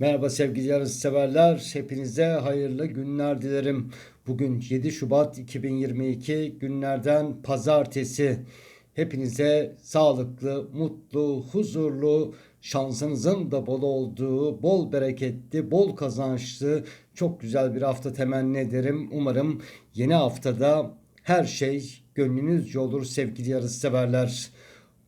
Merhaba sevgili yarışseverler. Hepinize hayırlı günler dilerim. Bugün 7 Şubat 2022 günlerden pazartesi. Hepinize sağlıklı, mutlu, huzurlu, şansınızın da bol olduğu, bol bereketli, bol kazançlı, çok güzel bir hafta temenni ederim. Umarım yeni haftada her şey gönlünüzce olur sevgili yarışseverler.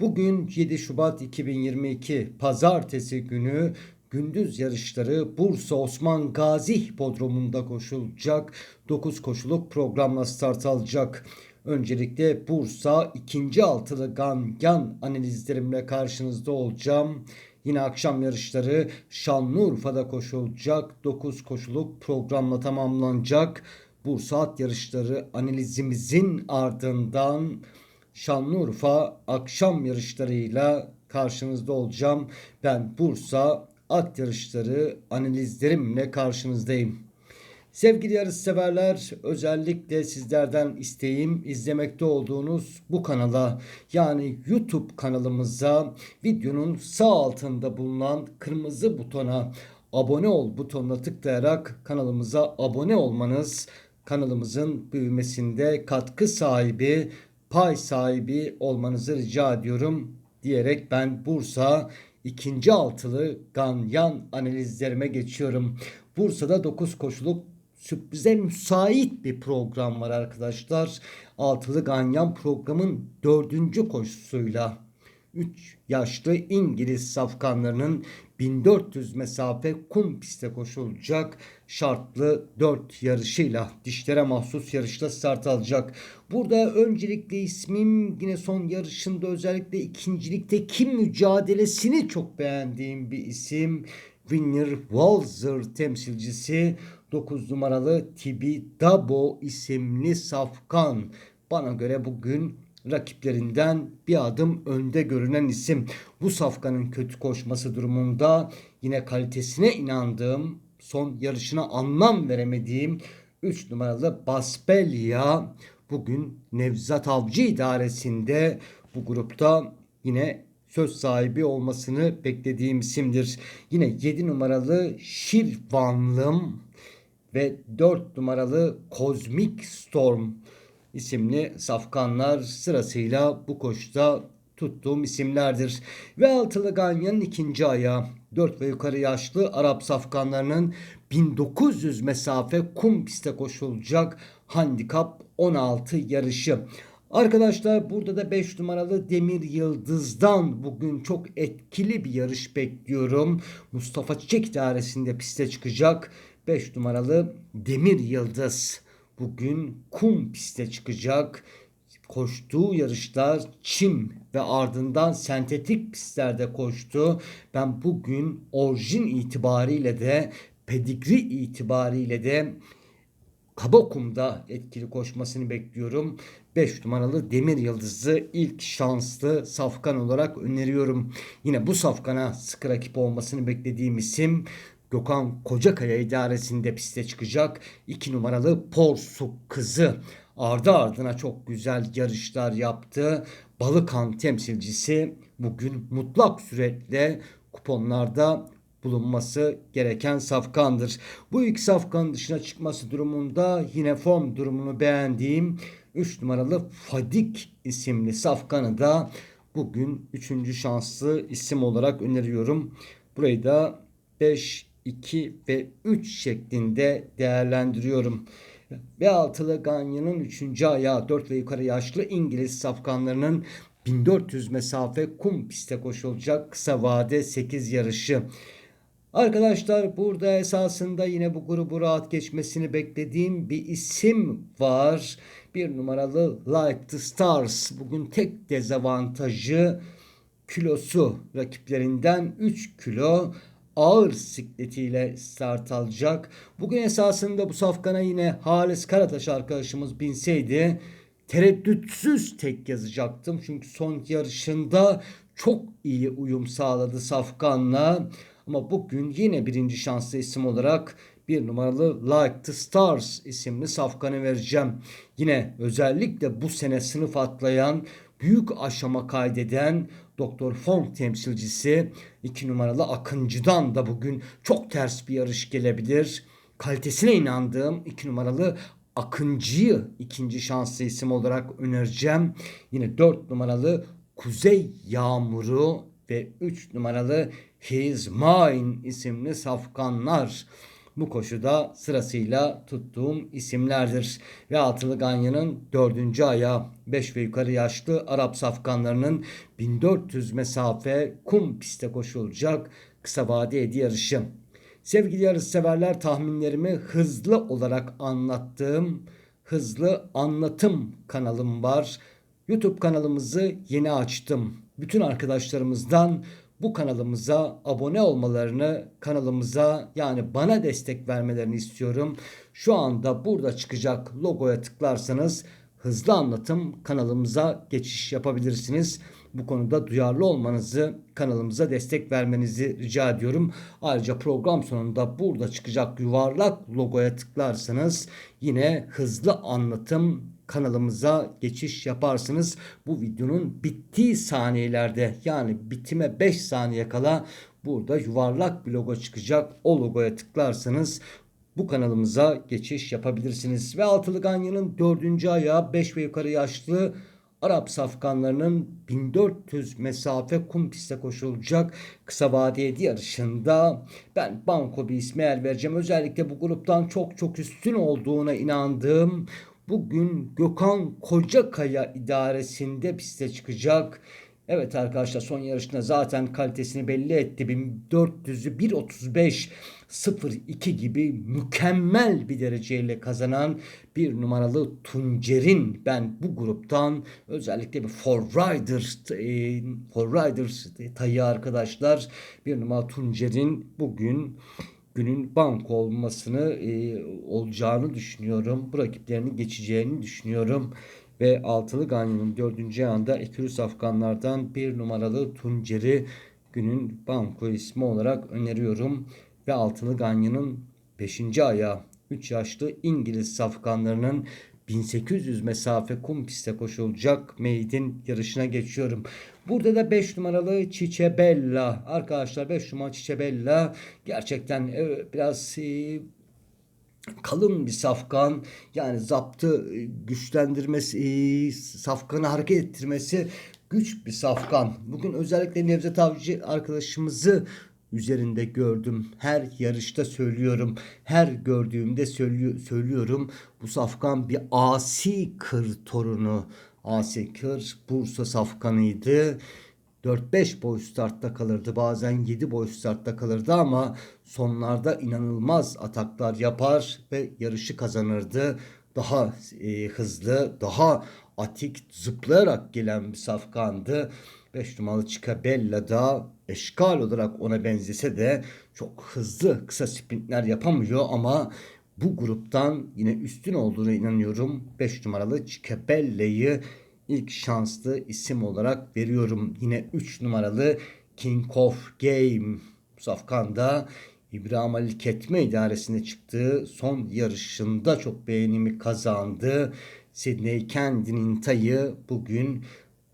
Bugün 7 Şubat 2022 Pazartesi günü gündüz yarışları Bursa Osman Gazi Hipodromu'nda koşulacak. 9 koşuluk programla start alacak. Öncelikle Bursa ikinci altılı Ganyan analizlerimle karşınızda olacağım. Yine akşam yarışları Şanlıurfa'da koşulacak. 9 koşuluk programla tamamlanacak. Bursa at yarışları analizimizin ardından Şanlıurfa akşam yarışlarıyla karşınızda olacağım. Ben Bursa at yarışları analizlerimle karşınızdayım. Sevgili yarışseverler özellikle sizlerden isteğim izlemekte olduğunuz bu kanala yani YouTube kanalımıza videonun sağ altında bulunan kırmızı butona abone ol butonuna tıklayarak kanalımıza abone olmanız kanalımızın büyümesinde katkı sahibi pay sahibi olmanızı rica ediyorum diyerek ben Bursa ikinci altılı Ganyan analizlerime geçiyorum. Bursa'da 9 koşuluk sürprize müsait bir program var arkadaşlar. Altılı Ganyan programın dördüncü koşusuyla 3 yaşlı İngiliz safkanlarının 1400 mesafe kum pistte koşulacak şartlı 4 yarışıyla dişlere mahsus yarışta start alacak. Burada öncelikle ismim yine son yarışında özellikle ikincilikteki mücadelesini çok beğendiğim bir isim. Winner Walzer temsilcisi 9 numaralı Tibi Dabo isimli safkan. Bana göre bugün rakiplerinden bir adım önde görünen isim. Bu safkanın kötü koşması durumunda yine kalitesine inandığım, son yarışına anlam veremediğim 3 numaralı Baspelia bugün Nevzat Avcı idaresinde bu grupta yine söz sahibi olmasını beklediğim isimdir. Yine 7 numaralı Şirvanlım ve 4 numaralı Kozmik Storm isimli safkanlar sırasıyla bu koşuda tuttuğum isimlerdir. Ve altılı Ganyan'ın ikinci ayağı 4 ve yukarı yaşlı Arap safkanlarının 1900 mesafe kum piste koşulacak handikap 16 yarışı. Arkadaşlar burada da 5 numaralı Demir Yıldız'dan bugün çok etkili bir yarış bekliyorum. Mustafa Çiçek idaresinde piste çıkacak. 5 numaralı Demir Yıldız bugün kum piste çıkacak. Koştuğu yarışlar çim ve ardından sentetik pistlerde koştu. Ben bugün orijin itibariyle de pedigri itibariyle de kaba kumda etkili koşmasını bekliyorum. 5 numaralı Demir Yıldız'ı ilk şanslı safkan olarak öneriyorum. Yine bu safkana sıkı rakip olmasını beklediğim isim Gökhan Kocakaya idaresinde piste çıkacak. 2 numaralı Porsuk kızı ardı ardına çok güzel yarışlar yaptı. Balıkan temsilcisi bugün mutlak suretle kuponlarda bulunması gereken safkandır. Bu ilk safkan dışına çıkması durumunda yine form durumunu beğendiğim 3 numaralı Fadik isimli safkanı da bugün 3. şanslı isim olarak öneriyorum. Burayı da 5, 2 ve 3 şeklinde değerlendiriyorum. Ve altılı Ganyan'ın 3. ayağı 4 ve yukarı yaşlı İngiliz safkanlarının 1400 mesafe kum piste koşulacak kısa vade 8 yarışı. Arkadaşlar burada esasında yine bu grubu rahat geçmesini beklediğim bir isim var. Bir numaralı Like the Stars. Bugün tek dezavantajı kilosu rakiplerinden 3 kilo ağır sikletiyle start alacak. Bugün esasında bu safkana yine Halis Karataş arkadaşımız binseydi tereddütsüz tek yazacaktım. Çünkü son yarışında çok iyi uyum sağladı Safkan'la. Ama bugün yine birinci şanslı isim olarak bir numaralı Like the Stars isimli safkanı vereceğim. Yine özellikle bu sene sınıf atlayan büyük aşama kaydeden Doktor Fong temsilcisi 2 numaralı Akıncı'dan da bugün çok ters bir yarış gelebilir. Kalitesine inandığım 2 numaralı Akıncı'yı ikinci şanslı isim olarak önereceğim. Yine 4 numaralı Kuzey Yağmuru ve 3 numaralı His Mine isimli safkanlar bu koşuda sırasıyla tuttuğum isimlerdir. Ve Altılı Ganyan'ın dördüncü ayağı 5 ve yukarı yaşlı Arap safkanlarının 1400 mesafe kum piste koşulacak kısa vade hediye yarışı. Sevgili yarış severler tahminlerimi hızlı olarak anlattığım hızlı anlatım kanalım var. YouTube kanalımızı yeni açtım. Bütün arkadaşlarımızdan bu kanalımıza abone olmalarını, kanalımıza yani bana destek vermelerini istiyorum. Şu anda burada çıkacak logoya tıklarsanız hızlı anlatım kanalımıza geçiş yapabilirsiniz. Bu konuda duyarlı olmanızı, kanalımıza destek vermenizi rica ediyorum. Ayrıca program sonunda burada çıkacak yuvarlak logoya tıklarsanız yine hızlı anlatım kanalımıza geçiş yaparsınız. Bu videonun bittiği saniyelerde yani bitime 5 saniye kala burada yuvarlak bir logo çıkacak. O logoya tıklarsanız bu kanalımıza geçiş yapabilirsiniz. Ve Altılı Ganyan'ın dördüncü ayağı 5 ve yukarı yaşlı Arap safkanlarının 1400 mesafe kum piste koşulacak kısa vadeli yarışında ben banko bir ismi vereceğim. Özellikle bu gruptan çok çok üstün olduğuna inandığım bugün Gökhan Kocakaya idaresinde piste çıkacak. Evet arkadaşlar son yarışında zaten kalitesini belli etti. 1400'ü 1.35 0-2 gibi mükemmel bir dereceyle kazanan bir numaralı Tuncer'in ben bu gruptan özellikle bir For Riders e, For Riders tayı arkadaşlar bir numara Tuncer'in bugün günün bank olmasını e, olacağını düşünüyorum. Bu rakiplerini geçeceğini düşünüyorum. Ve altılı Ganyan'ın dördüncü anda Ekürüs Afganlardan bir numaralı Tuncer'i günün banko ismi olarak öneriyorum ve altılı ganyanın 5. ayağı 3 yaşlı İngiliz safkanlarının 1800 mesafe kum piste koşulacak meydin yarışına geçiyorum. Burada da 5 numaralı Çiçebella. Arkadaşlar 5 numara Çiçebella gerçekten biraz e, kalın bir safkan yani zaptı e, güçlendirmesi e, safkanı hareket ettirmesi güç bir safkan. Bugün özellikle Nevzat Avcı arkadaşımızı üzerinde gördüm. Her yarışta söylüyorum. Her gördüğümde söylüyor, söylüyorum. Bu safkan bir asi kır torunu. Asi kır Bursa safkanıydı. 4-5 boy startta kalırdı. Bazen 7 boy startta kalırdı ama sonlarda inanılmaz ataklar yapar ve yarışı kazanırdı. Daha e, hızlı, daha atik zıplayarak gelen bir safkandı. 5 numaralı Cicabella da eşkal olarak ona benzese de çok hızlı kısa sprintler yapamıyor ama bu gruptan yine üstün olduğuna inanıyorum. 5 numaralı Cicabella'yı ilk şanslı isim olarak veriyorum. Yine 3 numaralı King of Game Safkan'da İbrahim Ali Ketme idaresine çıktığı son yarışında çok beğenimi kazandı. Sidney Kendinin tayı bugün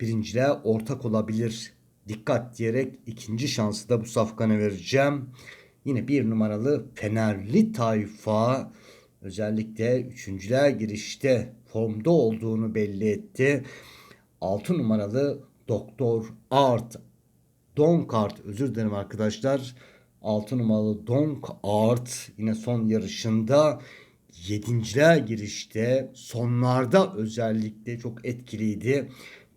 birinciliğe ortak olabilir. Dikkat diyerek ikinci şansı da bu safkana vereceğim. Yine bir numaralı Fenerli tayfa özellikle üçüncülüğe girişte formda olduğunu belli etti. Altı numaralı Doktor Art Donkart özür dilerim arkadaşlar. 6 numaralı Donk Art yine son yarışında yedinciliğe girişte sonlarda özellikle çok etkiliydi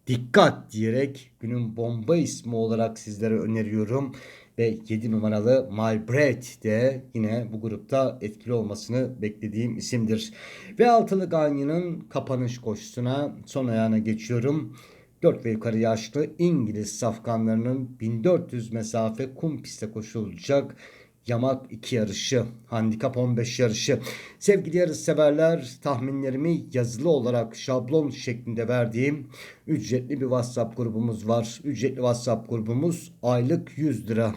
dikkat diyerek günün bomba ismi olarak sizlere öneriyorum. Ve 7 numaralı My Breath de yine bu grupta etkili olmasını beklediğim isimdir. Ve altılı Ganyan'ın kapanış koşusuna son ayağına geçiyorum. 4 ve yukarı yaşlı İngiliz safkanlarının 1400 mesafe kum piste koşulacak Yamak 2 yarışı, Handikap 15 yarışı. Sevgili yarış severler tahminlerimi yazılı olarak şablon şeklinde verdiğim ücretli bir WhatsApp grubumuz var. Ücretli WhatsApp grubumuz aylık 100 lira,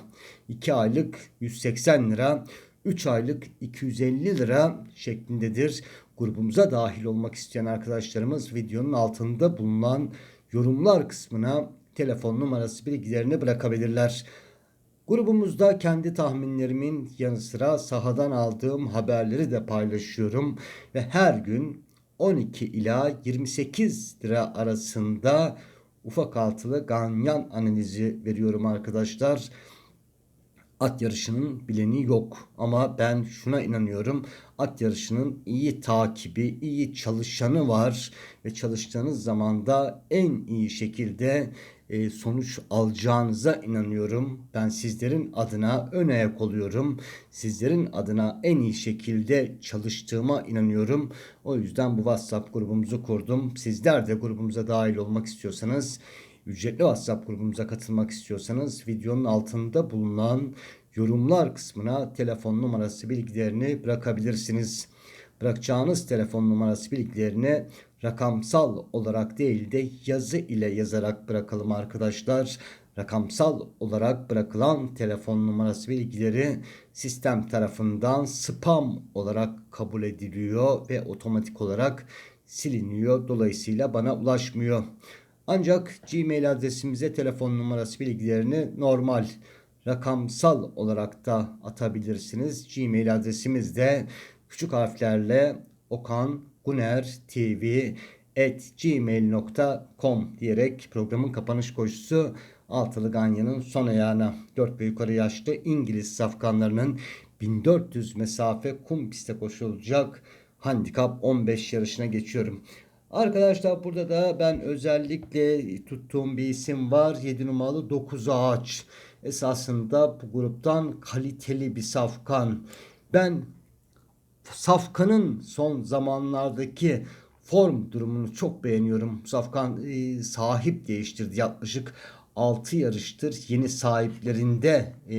2 aylık 180 lira, 3 aylık 250 lira şeklindedir. Grubumuza dahil olmak isteyen arkadaşlarımız videonun altında bulunan yorumlar kısmına telefon numarası bilgilerini bırakabilirler. Grubumuzda kendi tahminlerimin yanı sıra sahadan aldığım haberleri de paylaşıyorum ve her gün 12 ila 28 lira arasında ufak altılı ganyan analizi veriyorum arkadaşlar. At yarışının bileni yok ama ben şuna inanıyorum. At yarışının iyi takibi, iyi çalışanı var ve çalıştığınız zaman da en iyi şekilde sonuç alacağınıza inanıyorum. Ben sizlerin adına ön ayak oluyorum. Sizlerin adına en iyi şekilde çalıştığıma inanıyorum. O yüzden bu WhatsApp grubumuzu kurdum. Sizler de grubumuza dahil olmak istiyorsanız ücretli WhatsApp grubumuza katılmak istiyorsanız videonun altında bulunan yorumlar kısmına telefon numarası bilgilerini bırakabilirsiniz. Bırakacağınız telefon numarası bilgilerini rakamsal olarak değil de yazı ile yazarak bırakalım arkadaşlar. Rakamsal olarak bırakılan telefon numarası bilgileri sistem tarafından spam olarak kabul ediliyor ve otomatik olarak siliniyor. Dolayısıyla bana ulaşmıyor. Ancak Gmail adresimize telefon numarası bilgilerini normal rakamsal olarak da atabilirsiniz. Gmail adresimiz de küçük harflerle Okan Guner TV at gmail.com diyerek programın kapanış koşusu Altılı Ganyan'ın son ayağına 4 ve yukarı yaşlı İngiliz safkanlarının 1400 mesafe kum piste koşulacak handikap 15 yarışına geçiyorum. Arkadaşlar burada da ben özellikle tuttuğum bir isim var. 7 numaralı 9 ağaç. Esasında bu gruptan kaliteli bir safkan. Ben Safkan'ın son zamanlardaki form durumunu çok beğeniyorum. Safkan e, sahip değiştirdi yaklaşık 6 yarıştır. Yeni sahiplerinde e,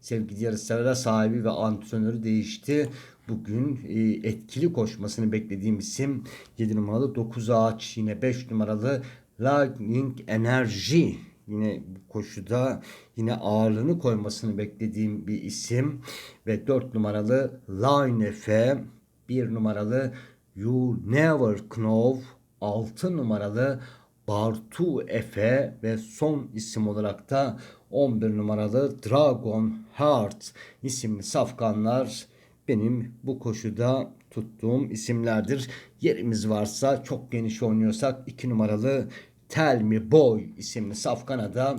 sevgili yarışseverler sahibi ve antrenörü değişti. Bugün e, etkili koşmasını beklediğim isim 7 numaralı 9 ağaç yine 5 numaralı Lightning Enerji yine bu koşuda yine ağırlığını koymasını beklediğim bir isim ve 4 numaralı Line Efe 1 numaralı You Never Know 6 numaralı Bartu Efe ve son isim olarak da 11 numaralı Dragon Heart isimli safkanlar benim bu koşuda tuttuğum isimlerdir. Yerimiz varsa çok geniş oynuyorsak 2 numaralı Tell Me Boy isimli safkana da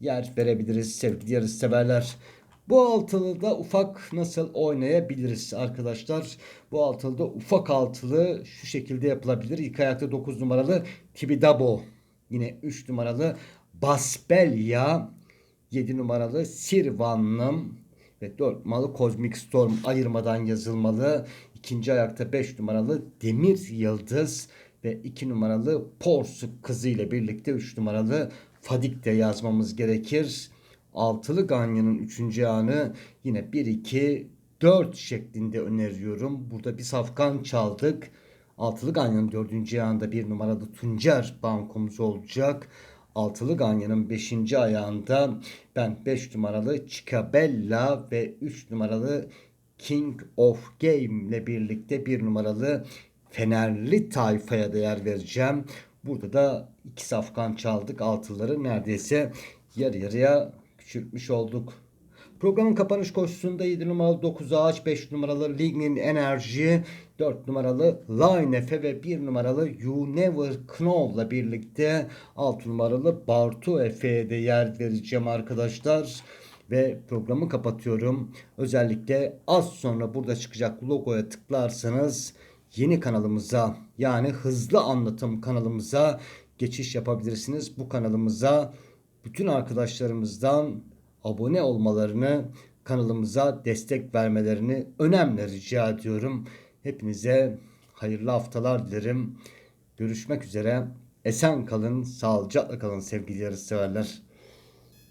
yer verebiliriz sevgili yarış severler. Bu altılı da ufak nasıl oynayabiliriz arkadaşlar? Bu altılı da ufak altılı şu şekilde yapılabilir. İlk ayakta 9 numaralı Tibidabo. Yine 3 numaralı Basbelya. 7 numaralı Sirvanlım. Ve 4 numaralı Cosmic Storm ayırmadan yazılmalı. İkinci ayakta 5 numaralı Demir Yıldız ve 2 numaralı Porsuk kızı ile birlikte 3 numaralı Fadik de yazmamız gerekir. Altılı Ganya'nın 3. anı yine 1 2 4 şeklinde öneriyorum. Burada bir safkan çaldık. Altılı Ganya'nın 4. ayağında bir numaralı Tuncer bankomuz olacak. Altılı Ganya'nın 5. ayağında ben 5 numaralı Chicabella ve 3 numaralı King of Game ile birlikte 1 numaralı Fenerli tayfaya değer vereceğim. Burada da iki safkan çaldık. Altıları neredeyse yarı yarıya küçültmüş olduk. Programın kapanış koşusunda 7 numaralı 9 ağaç, 5 numaralı Lignin Enerji, 4 numaralı Line Efe ve 1 numaralı You Never Know'la birlikte 6 numaralı Bartu Efe'ye de yer vereceğim arkadaşlar. Ve programı kapatıyorum. Özellikle az sonra burada çıkacak logoya tıklarsanız yeni kanalımıza yani hızlı anlatım kanalımıza geçiş yapabilirsiniz. Bu kanalımıza bütün arkadaşlarımızdan abone olmalarını, kanalımıza destek vermelerini önemli rica ediyorum. Hepinize hayırlı haftalar dilerim. Görüşmek üzere. Esen kalın, sağlıcakla kalın sevgili yarışseverler.